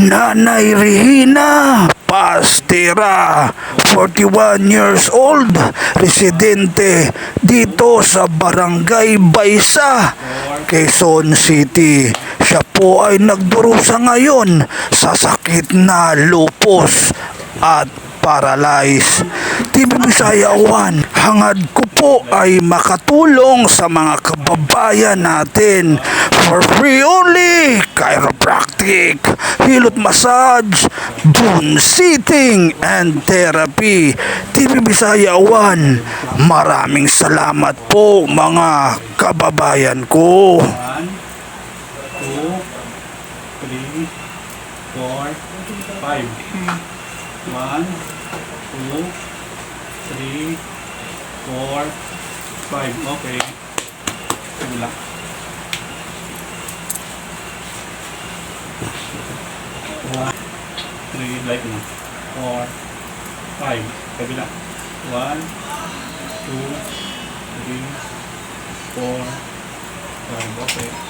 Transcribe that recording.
Nanay Regina Pastera, 41 years old, residente dito sa Barangay Baysa, Quezon City. Siya po ay nagdurusa ngayon sa sakit na lupus at paralyzed. TV Bisaya 1, hangad ko po ay makatulong sa mga kababayan natin for free only chiropractic, hilot massage, dun sitting and therapy. TV Bisaya 1, maraming salamat po mga kababayan ko. One, two, three, four, five. One, two, three, four, five. Okay. Kabila. One, three, like na. Four, five. Kabila. One, two, three, four, five. Okay.